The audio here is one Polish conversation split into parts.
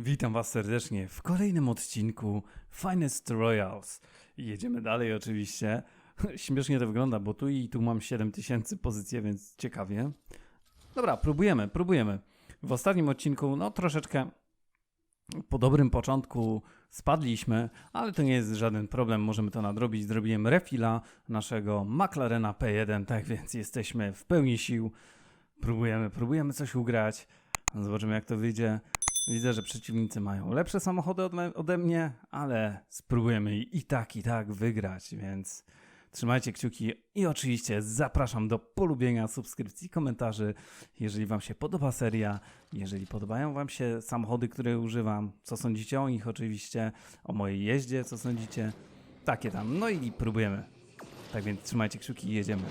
Witam Was serdecznie w kolejnym odcinku Finest Royals. Jedziemy dalej oczywiście. Śmiesznie to wygląda, bo tu i tu mam 7000 pozycji, więc ciekawie. Dobra, próbujemy, próbujemy. W ostatnim odcinku, no troszeczkę po dobrym początku spadliśmy, ale to nie jest żaden problem, możemy to nadrobić. Zrobiłem refila naszego McLarena P1, tak więc jesteśmy w pełni sił. Próbujemy, próbujemy coś ugrać. Zobaczymy jak to wyjdzie. Widzę, że przeciwnicy mają lepsze samochody ode, mnie, ale spróbujemy i tak, i tak wygrać, więc trzymajcie kciuki i oczywiście zapraszam do polubienia, subskrypcji, komentarzy, jeżeli Wam się podoba seria, jeżeli podobają Wam się samochody, które używam, co sądzicie o nich oczywiście, o mojej jeździe, co sądzicie, takie tam, no i próbujemy. Tak więc trzymajcie kciuki i jedziemy.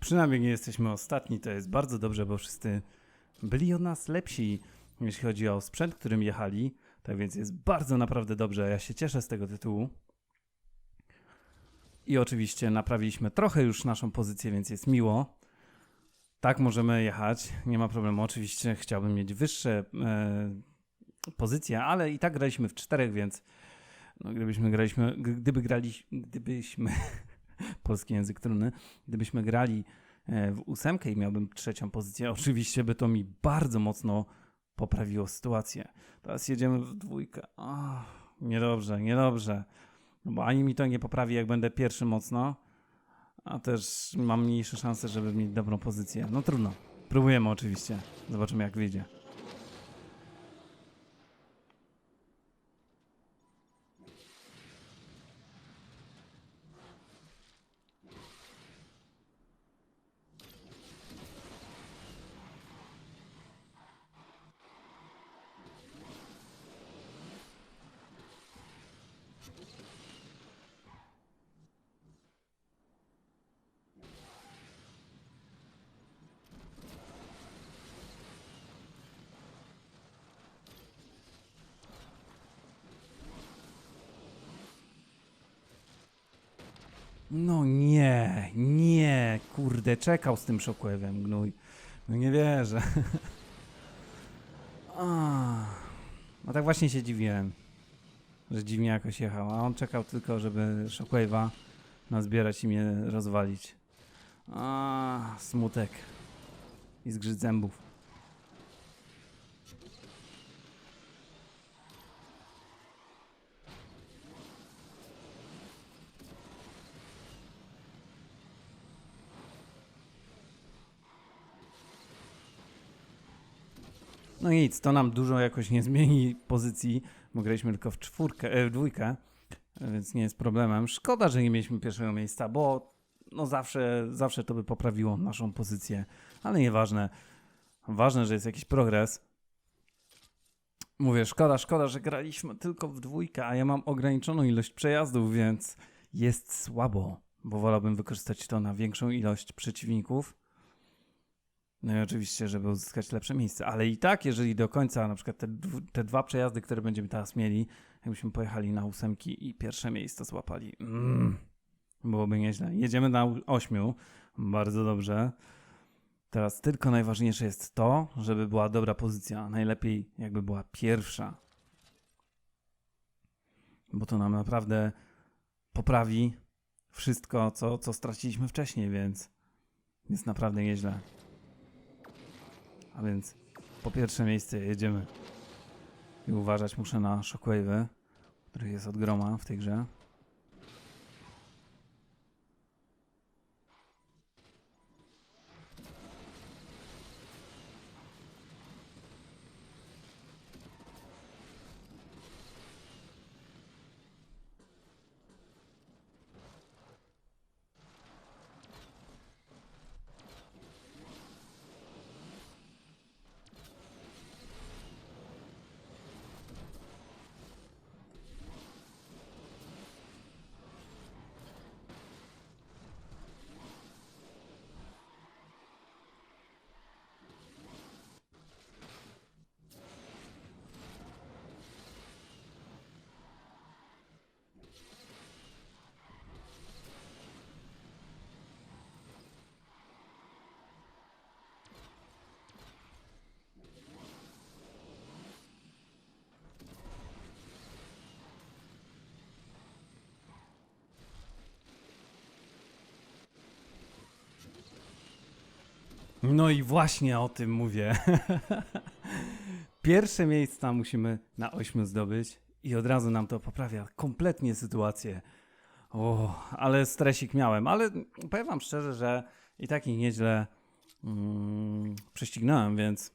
Przynajmniej nie jesteśmy ostatni, to jest bardzo dobrze, bo wszyscy byli od nas lepsi, jeśli chodzi o sprzęt, którym jechali. Tak więc jest bardzo naprawdę dobrze. Ja się cieszę z tego tytułu. I oczywiście naprawiliśmy trochę już naszą pozycję, więc jest miło. Tak możemy jechać, nie ma problemu. Oczywiście chciałbym mieć wyższe e, pozycje, ale i tak graliśmy w czterech, więc no, gdybyśmy graliśmy, gdyby grali, gdybyśmy polski język trudny. Gdybyśmy grali e, w ósemkę i miałbym trzecią pozycję, oczywiście by to mi bardzo mocno poprawiło sytuację. Teraz jedziemy w dwójkę. Oh, niedobrze, niedobrze. No bo ani mi to nie poprawi, jak będę pierwszy mocno, a też mam mniejsze szanse, żeby mieć dobrą pozycję. No trudno. Próbujemy oczywiście. Zobaczymy, jak wyjdzie. No nie, nie, kurde, czekał z tym shockwave'em, gnój. No nie wierzę. A, no tak właśnie się dziwiłem, że dziwnie jakoś jechał, a on czekał tylko, żeby shockwave'a nazbierać i mnie rozwalić. A, smutek. I zgrzyt zębów. No nic, to nam dużo jakoś nie zmieni pozycji, bo graliśmy tylko w czwórkę, e, w dwójkę, więc nie jest problemem. Szkoda, że nie mieliśmy pierwszego miejsca, bo no zawsze, zawsze to by poprawiło naszą pozycję, ale nieważne. Ważne, że jest jakiś progres. Mówię, szkoda, szkoda, że graliśmy tylko w dwójkę, a ja mam ograniczoną ilość przejazdów, więc jest słabo, bo wolałbym wykorzystać to na większą ilość przeciwników. No i oczywiście, żeby uzyskać lepsze miejsce, ale i tak, jeżeli do końca, na przykład te, te dwa przejazdy, które będziemy teraz mieli, jakbyśmy pojechali na ósemki i pierwsze miejsce złapali, mm, byłoby nieźle. Jedziemy na ośmiu, bardzo dobrze. Teraz tylko najważniejsze jest to, żeby była dobra pozycja. Najlepiej jakby była pierwsza. Bo to nam naprawdę poprawi wszystko, co, co straciliśmy wcześniej, więc jest naprawdę nieźle. A więc po pierwsze miejsce jedziemy. I uważać muszę na shockwave'y, których jest od groma w tej grze. No i właśnie o tym mówię. Pierwsze miejsca musimy na ośmiu zdobyć i od razu nam to poprawia kompletnie sytuację. O, ale stresik miałem, ale powiem wam szczerze, że i tak ich nieźle mm, prześcignąłem, więc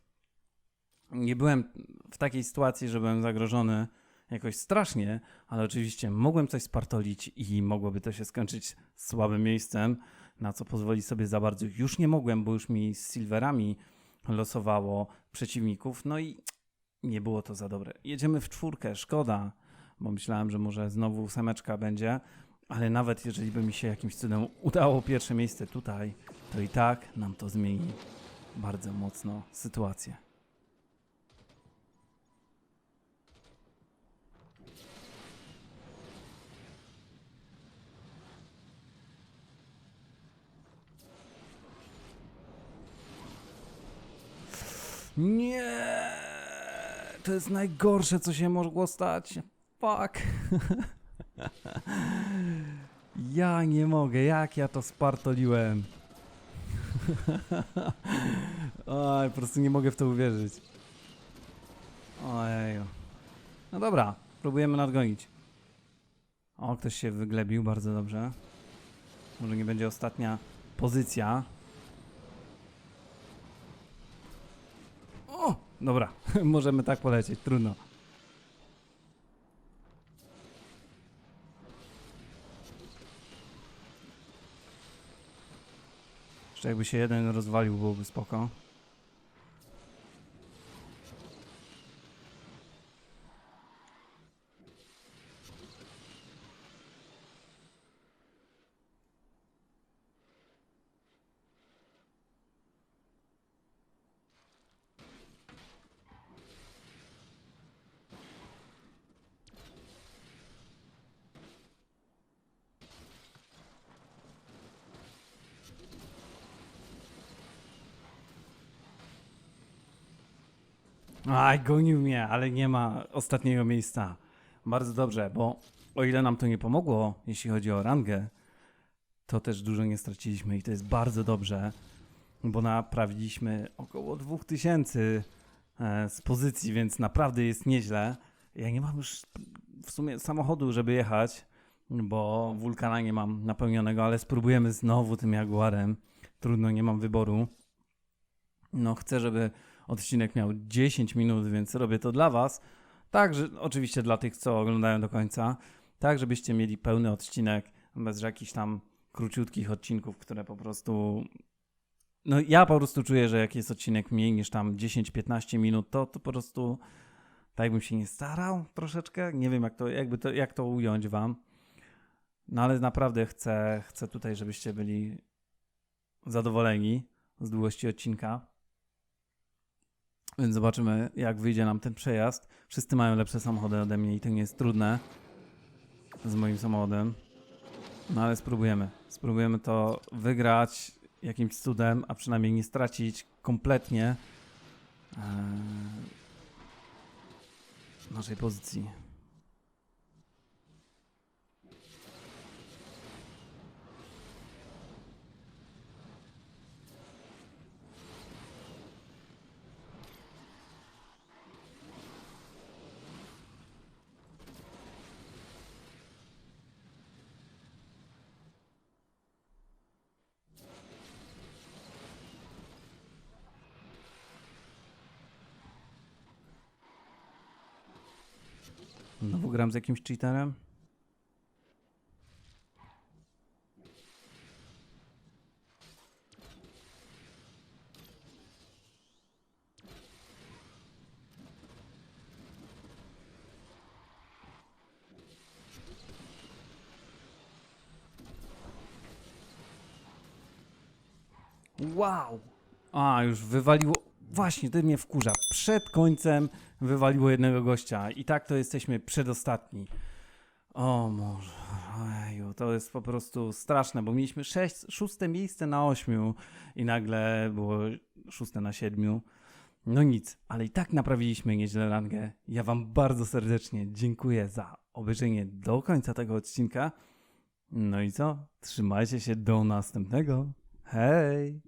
nie byłem w takiej sytuacji, że byłem zagrożony jakoś strasznie, ale oczywiście mogłem coś spartolić i mogłoby to się skończyć słabym miejscem, na co pozwolić sobie za bardzo już nie mogłem, bo już mi z silverami losowało przeciwników, no i nie było to za dobre. Jedziemy w czwórkę, szkoda, bo myślałem, że może znowu ósemeczka będzie, ale nawet jeżeli by mi się jakimś cudem udało pierwsze miejsce tutaj, to i tak nam to zmieni bardzo mocno sytuację. Nie! To jest najgorsze, co się mogło stać. Fuck. Ja nie mogę, jak ja to spartoliłem. Oj, po prostu nie mogę w to uwierzyć. Ojeju. No dobra, próbujemy nadgonić. O, ktoś się wyglebił, bardzo dobrze. Może nie będzie ostatnia pozycja. O, dobra, możemy tak polecieć, trudno. Jeszcze jakby się jeden rozwalił, byłoby spoko. Aj, gonił mnie, ale nie ma ostatniego miejsca. Bardzo dobrze, bo o ile nam to nie pomogło, jeśli chodzi o rangę, to też dużo nie straciliśmy i to jest bardzo dobrze, bo naprawiliśmy około 2000 e, z pozycji, więc naprawdę jest nieźle. Ja nie mam już w sumie samochodu, żeby jechać, bo wulkana nie mam napełnionego, ale spróbujemy znowu tym Jaguarem. Trudno, nie mam wyboru. No, chcę, żeby odcinek miał 10 minut, więc robię to dla Was. Tak, że oczywiście dla tych, co oglądają do końca, tak, żebyście mieli pełny odcinek bez jakichś tam króciutkich odcinków, które po prostu. No, ja po prostu czuję, że jak jest odcinek mniej niż tam 10-15 minut, to, to po prostu tak jakbym się nie starał troszeczkę. Nie wiem, jak to, jakby to, jak to ująć Wam. No, ale naprawdę chcę, chcę tutaj, żebyście byli zadowoleni z długości odcinka. Więc zobaczymy, jak wyjdzie nam ten przejazd. Wszyscy mają lepsze samochody ode mnie i to nie jest trudne z moim samochodem. No ale spróbujemy. Spróbujemy to wygrać jakimś cudem, a przynajmniej nie stracić kompletnie e, naszej pozycji. Znowu gram z jakimś cheaterem? Wow! A, już wywaliło. Właśnie, to mnie wkurza. Przed końcem wywaliło jednego gościa. I tak to jesteśmy przedostatni. O może. Ojeju, to jest po prostu straszne, bo mieliśmy sześć, szóste miejsce na ośmiu i nagle było szóste na siedmiu. No nic, ale i tak naprawiliśmy nieźle rangę. Ja wam bardzo serdecznie dziękuję za obejrzenie do końca tego odcinka. No i co? Trzymajcie się do następnego. Hej!